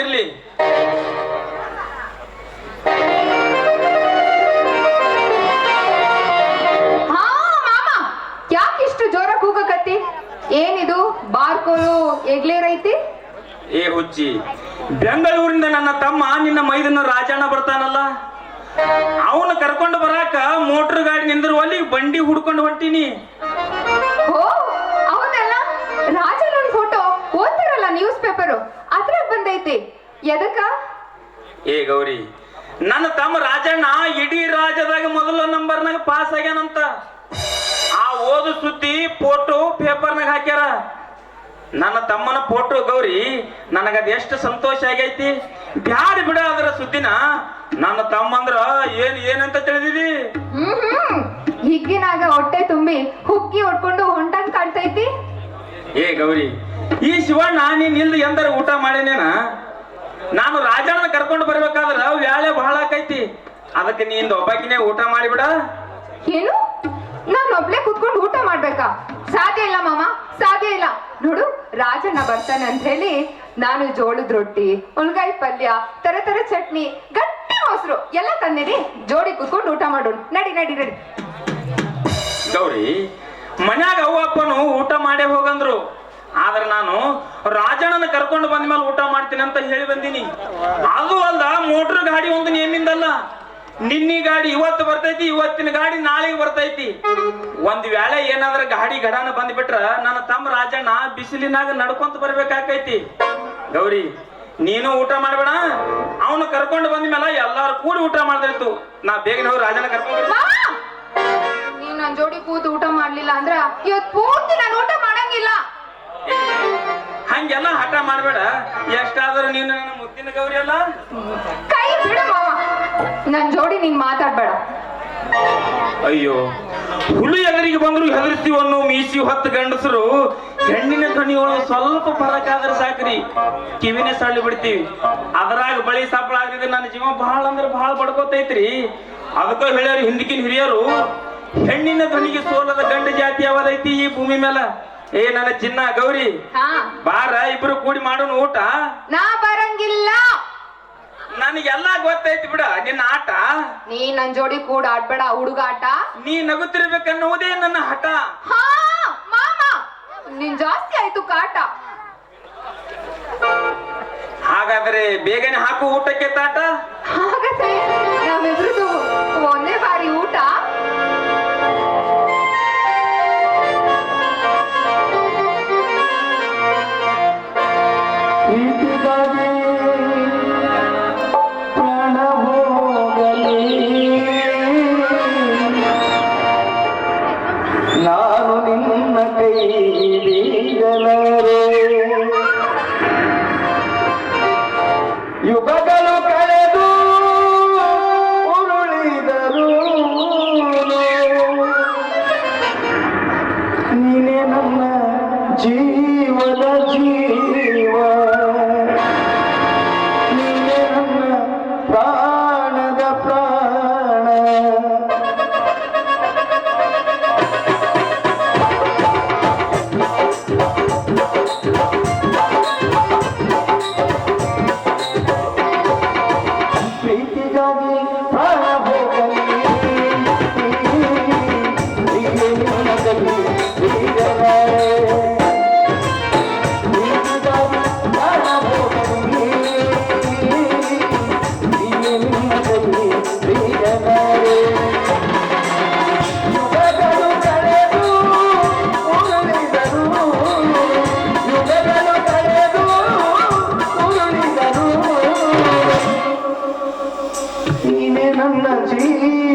ಇರ್ಲಿ. ಯಾಕಿಷ್ಟು ಜೋರ ಕೂಗಕತ್ತಿ? ಏನಿದು? ಬಾರ್ಕೋಲು ಎಗ್ಲೇರೈತಿ ಏ ಹುಚ್ಚಿ ಬೆಂಗಳೂರಿಂದ ನನ್ನ ತಮ್ಮ ನಿನ್ನ ಮೈದನ ರಾಜಣ್ಣ ಬರ್ತಾನಲ್ಲ? ಅವನು ಕರ್ಕೊಂಡು ಬರಾಕ ಮೋಟರ್ ಗಾಡಿ ನಿಂದ್ರ ಅಲ್ಲಿ ಬಂಡಿ ಹುಡ್ಕೊಂಡು ಹೊಂಟೀನಿ. ಓ ಅವನಲ್ಲ ರಾಜಣ್ಣ ಫೋಟೋ ಓದ್ತಾರಲ್ಲ ನ್ಯೂಸ್ ಪೇಪರು ಬಂದೈತಿ ಎದಕ್ಕ? ಏ ಗೌರಿ ನನ್ನ ತಮ್ಮ ರಾಜಣ್ಣ ಇಡೀ ರಾಜ್ಯದಾಗ ಮೊದಲ ನಂಬರ್ನಾಗ ಪಾಸ್ ಆಗ್ಯಾನಂತ. ಆ ಓದು ಸುದ್ದಿ ಫೋಟೋ ಪೇಪರ್ನಾಗ ಹಾಕ್ಯಾರ. ನನ್ನ ತಮ್ಮನ ಫೋಟೋ ಗೌರಿ ನನಗದ ಎಷ್ಟು ಸಂತೋಷ ಆಗೈತಿ. ಬ್ಯಾಡ ಬಿಡ ಅದರ ಸುದ್ದಿನ. ನನ್ನ ತಮ್ಮಂದ್ರ ಏನ್ ಏನಂತ ತಿಳಿದಿದಿ? ಹಿಗ್ಗಿನಾಗ ಹೊಟ್ಟೆ ತುಂಬಿ ಹುಕ್ಕಿ ಹೊಡ್ಕೊಂಡು ಹೊಂಟಂಗ್ ಕಾಣ್ತೈತಿ. ಏ ಗೌರಿ ಈ ಶಿವಣ್ಣ ನೀನ್ ಇಲ್ಲಿ ಎಂದರ ಊಟ ಮಾಡಿನೇನ? ನಾನು ರಾಜಣ್ಣ ಕರ್ಕೊಂಡು ಬರ್ಬೇಕಾದ್ರ ವ್ಯಾಳೆ ಬಹಳ ಆಕೈತಿ. ಅದಕ್ಕೆ ನೀನ್ ಒಬ್ಬಾಕಿನೇ ಊಟ ಮಾಡಿಬಿಡ. ಏನು? ನಾನು ಒಬ್ಳೆ ಕುತ್ಕೊಂಡು ಊಟ ಮಾಡ್ಬೇಕಾ? ಸಾಧ್ಯ ಇಲ್ಲ ಮಾಮ ಸಾಧ್ಯ ಇಲ್ಲ. ನೋಡು ರಾಜಣ್ಣ ಬರ್ತಾನೆ ಅಂತ ಹೇಳಿ ನಾನು ಜೋಳದ ರೊಟ್ಟಿ ಉಳ್ಗಾಯಿ ಪಲ್ಯ ತರ ತರ ಚಟ್ನಿ ಗಟ್ಟಿ ಮೊಸರು ಎಲ್ಲ ತಂದಿರಿ ಜೋಡಿ ಕುತ್ಕೊಂಡು ಊಟ ಮಾಡೋಣ. ನಡಿ ನಡಿ ನಡಿ. ಗೌರಿ ಮನ್ಯಾಗ ಅವ್ವ ಅಪ್ಪನು ಊಟ ಮಾಡೇ ಹೋಗಂದ್ರು. ಆದ್ರೆ ನಾನು ರಾಜಣ್ಣನ ಕರ್ಕೊಂಡು ಬಂದ ಮೇಲೆ ಊಟ ಮಾಡ್ತೀನಿ ಅಂತ ಹೇಳಿ ಬಂದೀನಿ. ಅದು ಅಲ್ಲ ಮೋಟ್ರ್ ಗಾಡಿ ಒಂದು ನೇಮಿಂದಲ್ಲ. ನಿನ್ನಿ ಗಾಡಿ ಇವತ್ತು ಬರ್ತೈತಿ, ಇವತ್ತಿನ ಗಾಡಿ ನಾಳೆಗೆ ಬರ್ತೈತಿ. ಒಂದ್ ವೇಳೆ ಏನಾದ್ರ ಗಾಡಿ ಗಡಾನ ಬಂದ್ಬಿಟ್ರ ನನ್ನ ತಮ್ಮ ರಾಜಣ್ಣ ಬಿಸಿಲಿನಾಗ ನಡ್ಕೊಂತ ಬರ್ಬೇಕಾಕೈತಿ. ಗೌರಿ, ನೀನು ಊಟ ಮಾಡ್ಬೇಡ. ಅವನು ಕರ್ಕೊಂಡು ಬಂದ ಮೇಲೆ ಎಲ್ಲಾರು ಕೂಡಿ ಊಟ ಮಾಡ್ದಿತ್ತು ನಾ ಬೇಗನೆ ಹೋಗಿ ರಾಜಣ್ಣ ಕರ್ಕೊಂಡು ನೀನ್ ನನ್ ಜೋಡಿ ಕೂತು ಊಟ ಮಾಡ್ಲಿಲ್ಲ ಅಂದ್ರ ಇವತ್ ಪೂರ್ತಿ ನಾನು ಊಟ ಮಾಡಂಗಿಲ್ಲ ಹಂಗೆಲ್ಲ ಹಠ ಮಾಡ್ಬೇಡ. ಎಷ್ಟಾದ್ರೂ ನೀನು ನನ್ನ ಮುದ್ದಿನ ಗೌರಿ ಅಲ್ಲ? ಕೈ ಬಿಡು ಮಾವ. ನನ್ ಜೋಡಿ ನೀನ್ ಮಾತಾಡ್ಬೇಡ. ಅಯ್ಯೋ ಹುಲಿ ಎದುರಿಗೆ ಬಂದ್ರು ಹೆದರ್ತೀವ ಮೀಸಿ ಹೊತ್ತು ಗಂಡಸರು ಹೆಣ್ಣಿನ ಧ್ವನಿಗಳು ಸ್ವಲ್ಪ ಫರಕ್ ಆದ್ರೆ ಸಾಕ್ರಿ. ಕಿವಿನೇ ಸಳ್ಳಿ ಬಿಡ್ತೀವಿ. ಅದ್ರಾಗ ಬಳಿ ಸಪ್ಪಳ ಆಗ್ತಿದ್ರೆ ನನ್ನ ಜೀವ ಬಹಳ ಅಂದ್ರೆ ಬಹಳ ಬಡ್ಕೋತೈತ್ರಿ. ಅದಕ್ಕ ಹೇಳ್ಯಾರ ಹಿಂದಕಿನ ಹಿರಿಯರು ಹೆಣ್ಣಿನ ಧ್ವನಿಗೆ ಸೋಲದ ಗಂಡ ಜಾತಿ ಯಾವ್ದೈತಿ ಈ ಭೂಮಿ ಮೇಲೆ? ಏ ನನ್ನ ಚಿನ್ನ ಗೌರಿ. ಹಾ. ಬಾರ ಇಬ್ರು ಕೂಡಿ ಮಾಡೋಣ ಊಟ. ನಾ ಬರಂಗಿಲ್ಲ. ನನಗೆಲ್ಲ ಗೊತ್ತೈತಿ ಬಿಡ ನಿನ್ನ ಆಟ. ನೀ ನನ್ ಜೋಡಿ ಕೂಡ ಆಡ್ಬೇಡ ಹುಡುಗಾಟ ನೀ ನಗುತ್ತಿರ್ಬೇಕನ್ನುವುದೇ ನನ್ನ ಹಠ. ಹಾ ಮಾಮ. ನಿನ್ ಜಾಸ್ತಿ ಆಯ್ತು ಕಾಟ. ಹಾಗಾದ್ರೆ ಬೇಗನೆ ಹಾಕು ಊಟಕ್ಕೆ ತಾಟ. নবী ನೀನೆ ನನ್ನ ಜೀವದ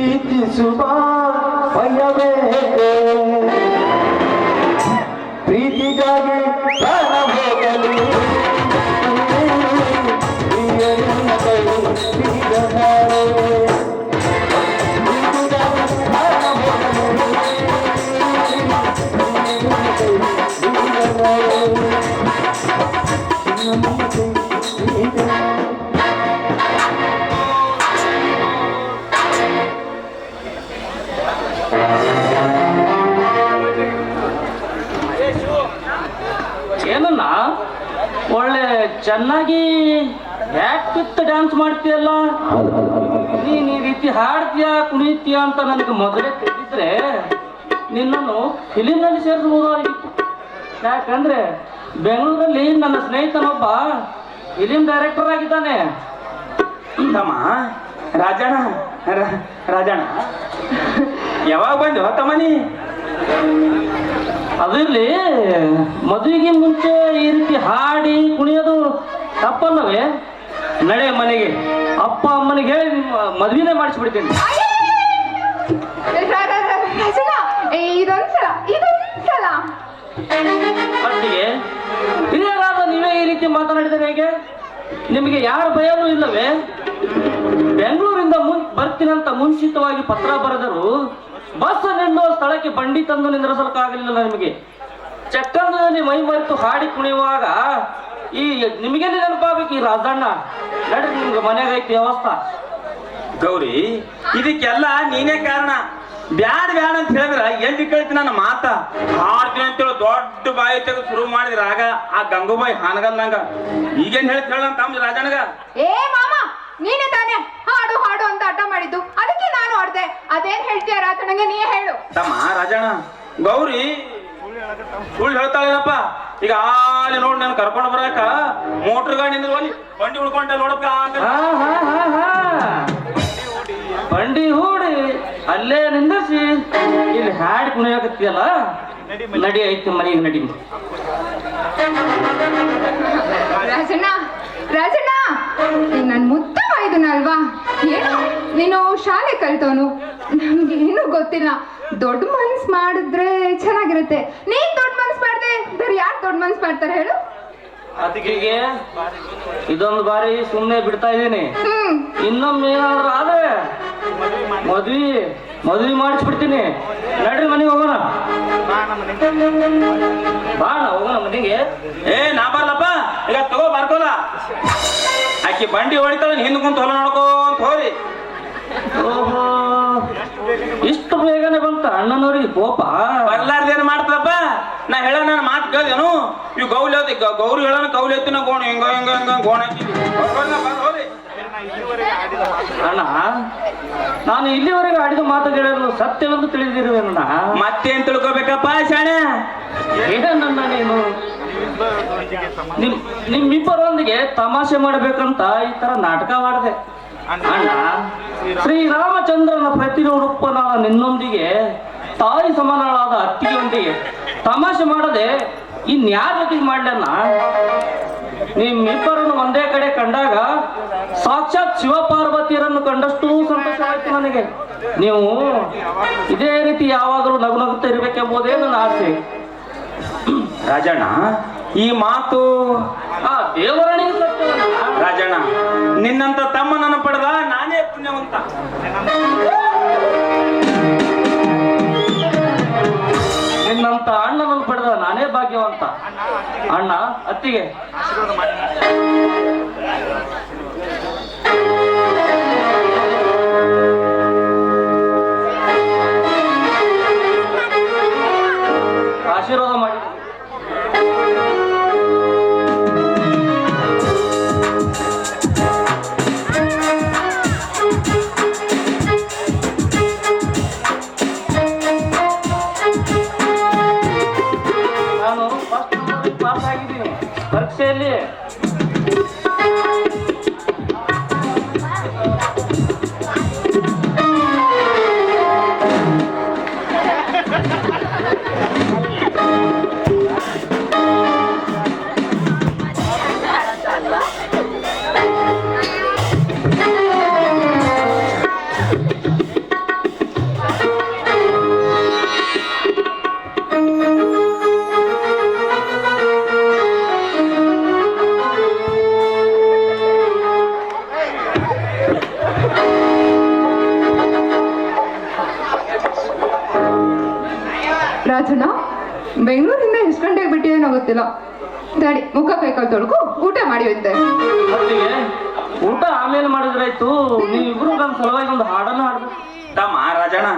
প্রীতি সুবান হইয়াবে। ಏನನ್ನ ಒಳ್ಳೆ ಚೆನ್ನಾಗಿ ಯಾಕಿತ್ತು ಡ್ಯಾನ್ಸ್ ಮಾಡ್ತೀಯಲ್ಲ? ನೀನ್ ಈ ರೀತಿ ಹಾಡ್ತೀಯ, ಕುಣಿತೀಯ ಅಂತ ನನಗೆ ಮೊದಲೇ ತಿಳಿದ್ರೆ ನಿನ್ನನ್ನು ಫಿಲಿಮ್ನಲ್ಲಿ ಸೇರಿಸಬಹುದಾಗಿತ್ತು. ಯಾಕಂದ್ರೆ ಬೆಂಗಳೂರಲ್ಲಿ ನನ್ನ ಸ್ನೇಹಿತನೊಬ್ಬ ಫಿಲಿಂ ಡೈರೆಕ್ಟರ್ ಆಗಿದ್ದಾನೆ. ತಮ್ಮ ರಾಜಣ್ಣ ರಾಜಣ್ಣ. ಯಾವಾಗ ಬಂದು ತಮ್ಮನಿ ಅದಿರ್ಲಿ ಮದುವೆಗೆ ಮುಂಚೆ ಈ ರೀತಿ ಹಾಡಿ ಕುಣಿಯೋದು ತಪ್ಪಲ್ಲವೇ? ನಡೆ ಮನೆಗೆ. ಅಪ್ಪ ಅಮ್ಮನಿಗೆ ಹೇಳಿ ಮದುವೆನೇ ಮಾಡಿಸ್ಬಿಡ್ತೀನಿ. ಒಟ್ಟಿಗೆ ಹಿರಿಯರಾದ ನೀವೇ ಈ ರೀತಿ ಮಾತನಾಡಿದರೆ ಹೇಗೆ? ನಿಮಗೆ ಯಾರ ಭಯನೂ ಇಲ್ಲವೇ? ಬೆಂಗಳೂರಿಂದ ಮುನ್ ಬರ್ತೀನಂತ ಮುಂಚಿತವಾಗಿ ಪತ್ರ ಬರೆದರು ಬಸ್ ನಿಲ್ಲೋ ಸ್ಥಳಕ್ಕೆ ಬಂಡಿ ತಂದು ನಿಂದ್ರಿಸಲಿಕ್ಕಾಗಲಿಲ್ಲ ನಿಮಗೆ. ಚಕ್ಕಂದದಲ್ಲಿ ಮೈ ಮರೆತು ಹಾಡಿ ಕುಣಿಯುವಾಗ ಈ ನಿಮಗೆ ನೆನಪಾಗಬೇಕು ಈ ರಾಜಣ್ಣ? ನಡ್ರಿ ನಿಮ್ಗೆ ಮನೆಗೆ ಐತಿ ವ್ಯವಸ್ಥೆ. ಗೌರಿ ಇದಕ್ಕೆಲ್ಲ ನೀನೇ ಕಾರಣ. ಬ್ಯಾಡ್ ಬ್ಯಾಡ್ ಅಂತ ಹೇಳಿದ್ರ ಎಲ್ಲಿ ಕೇಳ್ತಿ ನನ್ನ ಮಾತ? ಹಾಡ್ತೀನಿ ಅಂತೇಳಿ ದೊಡ್ಡ ಬಾಯಿ ತೆಗೆದು ಶುರು ಮಾಡಿದ್ರ ಆಗ ಆ ಗಂಗೂಬಾಯಿ ಹಾನಗಲ್ನಂಗ ಈಗೇನ್ ಹೇಳ್ತಿ ಹೇಳ ತಮ್ಮ ರಾಜಣ್ಣಗ? ಏ ಮಾಮ ನೀನೇ ತಾನೇ? ಹಾಡು ಹಾಡು ಅಂತ ಅಡ್ಡ ಮಾಡಿದ್ದು. ಅದಕ್ಕೆ ನಾನು ಆಡ್ದೆ. ಅದೇನ್ ಹೇಳ್ತೀಯ ರಾಜಣ್ಣಗೆ ನೀ ಹೇಳು. ತಮ್ಮ ರಾಜಣ್ಣ ಗೌರಿ ಸುಳ್ಳು ಹೇಳ್ತಾಳೇನಪ್ಪ? ಈಗ ಅಲ್ಲಿ ನೋಡಿ ನಾನು ಕರ್ಕೊಂಡು ಬರಾಕ. ಮೋಟರ್ ಗಾಡಿ ನಿಂದ್ರಲ್ಲಿ ಬಂಡಿ ಉಳ್ಕೊಂಡೆ ನೋಡಪ್ಪ ಅಂತ ಹಾ ಹಾ ಹಾ ಹಾ. ಬಂಡಿ ಹೂಡಿ ಅಲ್ಲೇ ನಿಂದಿಸಿ ಇಲ್ಲಿ ಹಾಡಿ ಕುಣಿಯಾಕತ್ತಿಯಲ್ಲ? ನಡಿ ಐತಿ ಮನೆಗೆ ನಡಿ. ರಾಜಣ್ಣ ರಾಜಣ್ಣ ನನ್ ನನ್ ಇದನ್ನಲ್ವಾ ಏನು ನೀನು ಶಾಲೆ ಕಲ್ತವನು. ನಮ್ಗೆ ಏನು ಗೊತ್ತಿಲ್ಲ. ದೊಡ್ಡ ಮನ್ಸ್ ಮಾಡಿದ್ರೆ ಚೆನ್ನಾಗಿರುತ್ತೆ. ನೀನ್ ದೊಡ್ಡ ಮನ್ಸ್ ಮಾಡ್ದೆ ಬೇರೆ ಯಾರು ದೊಡ್ಡ ಮನ್ಸ್ ಮಾಡ್ತಾರೆ ಹೇಳು? ಅದಕ್ಕೆ ಇದೊಂದು ಬಾರಿ ಸುಮ್ಮನೆ ಬಿಡ್ತಾ ಇದ್ದೀನಿ. ಇನ್ನೊಮ್ಮೆ ಏನಾದ್ರೂ ಆದ್ರೆ ಮದ್ವಿ ಮದ್ವಿ ಮಾಡಿಸ್ಬಿಡ್ತೀನಿ. ನಡ್ರಿ ಮನೆಗೆ ಹೋಗೋಣ. ಬಾ ಹೋಗೋಣ ಮನೆಗೆ. ಏ ನಾ ಬರ್ಲಪ್ಪ. ಈಗ ತಗೋ ಬರ್ಕೋಲ. ಆಕಿ ಬಂಡಿ ಹೊಡಿತಾಳ ಹಿಂದ್ ಕುಂತ ಹೊಲ ನೋಡ್ಕೊಂತ ಹೋರಿ. ಇಷ್ಟು ಬೇಗನೆ ಬಂತ ಅಣ್ಣನವ್ರಿಗೆ ಕೋಪ? ಬರ್ಲಾರ್ದೇನ್ ಮಾಡ್ತದಪ್ಪ? ನಾ ಹೇಳ ನನ್ನ ಮಾತು ಕೇಳ್ದೇನು? ಇವ್ ಗೌಲಿ ಗೌರಿ ಹೇಳೋಣ ಕೌಲಿ ಎತ್ತಿನ ಗೋಣ, ಹಿಂಗ ಹಿಂಗ ಹಿಂಗ ಗೋಣ. ಅಣ್ಣ ನಾನು ಇಲ್ಲಿವರೆಗೆ ಆಡಿದ ಮಾತುಗಳನ್ನು ಸತ್ಯವೆಂದು ತಿಳಿದಿರುವೆನಣ್ಣ. ಮತ್ತೇನ್ ತಿಳ್ಕೊಬೇಕಪ್ಪ ಶಾಣೆ? ಏನನ್ನ ನೀನು ನಿಮ್ ನಿಮ್ಮಿಬ್ಬರೊಂದಿಗೆ ತಮಾಷೆ ಮಾಡಬೇಕಂತ ಈ ತರ ನಾಟಕ ಮಾಡಿದೆ ಅಣ್ಣ ಶ್ರೀರಾಮಚಂದ್ರನ ಪ್ರತಿರೂಪನಾದ ನಿನ್ನೊಂದಿಗೆ ತಾಯಿ ಸಮಾನಳಾದ ಅತ್ತಿಯೊಂದಿಗೆ ತಮಾಷೆ ಮಾಡದೆ ಇನ್ಯಾರ ಜೊತೆಗೆ ಮಾಡ್ಲನ್ನ ನಿಮ್ಮಿಬ್ಬರನ್ನು ಒಂದೇ ಕಡೆ ಕಂಡಾಗ ಸಾಕ್ಷಾತ್ ಶಿವಪಾರ್ವತಿಯರನ್ನು ಕಂಡಷ್ಟು ಸಂತೋಷ ಆಯ್ತು ನನಗೆ. ನೀವು ಇದೇ ರೀತಿ ಯಾವಾಗಲೂ ನಗು ನಗುತ್ತಾ ಇರಬೇಕೆಂಬುದೇ ನನ್ನ ಆಸೆ. ರಾಜಣ್ಣ. ಈ ಮಾತು ಆ ದೇವರನಿಗೆ ರಾಜಣ್ಣ ನಿನ್ನಂತ ತಮ್ಮನನ್ನು ಪಡೆದ ನಾನೇ ಪುಣ್ಯವಂತ. ಭಾಗ್ಯವಂತ ಅಣ್ಣ ಅತ್ತಿಗೆ. ಪಾಸ್ ಆಗಿದ್ದೀನಿ ಪರೀಕ್ಷೆಯಲ್ಲಿ ಬಿಟ್ಟಿದೇನೋ ಡ್ಯಾಡಿ ಮುಖ ಕೈಕಾಲು ತೊಳ್ಕೊ ಊಟ ಮಾಡಿ ಹೋಯ್ತೆ. ಅತ್ತಿಗೆ ಊಟ ಆಮೇಲೆ ಮಾಡಿದ್ರಾಯ್ತು. ನೀವಿಬ್ರು ನಮ್ ಸಲುವಾಗಿ ಒಂದು ಹಾಡನ್ನು ಹಾಡ್ಬೇಕು ತಮ್ಮ ರಾಜಣ್ಣ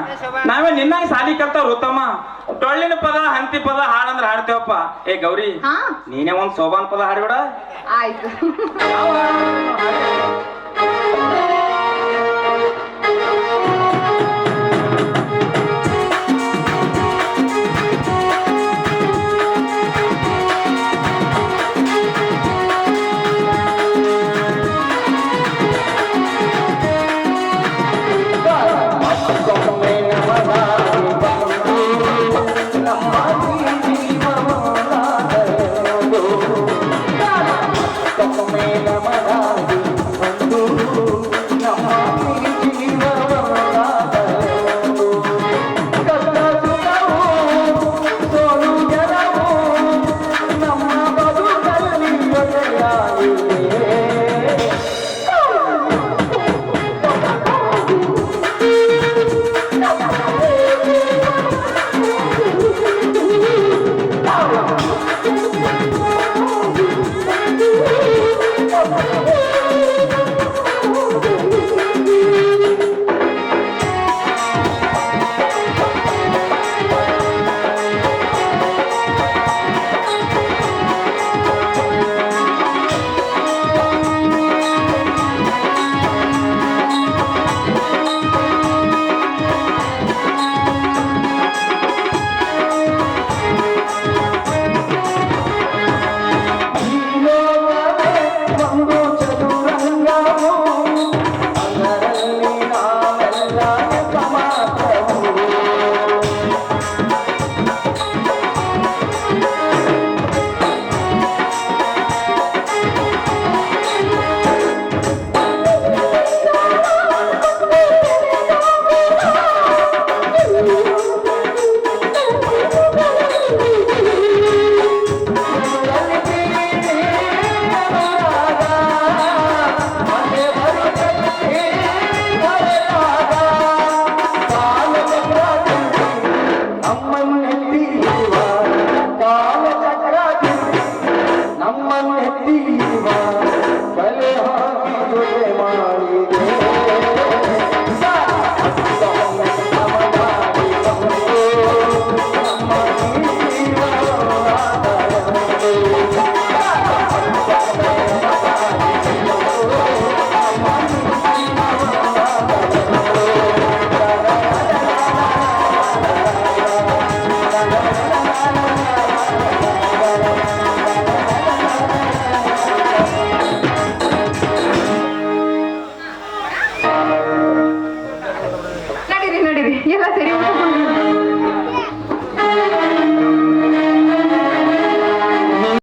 ನಾವೇ ನಿನ್ನಾಗ ಸಾಲಿ ಕಲ್ತಾವ್ ತಮ್ಮ ಟೊಳ್ಳಿನ ಪದ ಹಂತಿ ಪದ ಹಾಡಂದ್ರ ಹಾಡ್ತೇವಪ್ಪ. ಏ ಗೌರಿ ಹಾ? ನೀನೇ ಒಂದ್ ಸೋಬಾನ್ ಪದ ಹಾಡಿಬಿಡ. ಆಯ್ತು.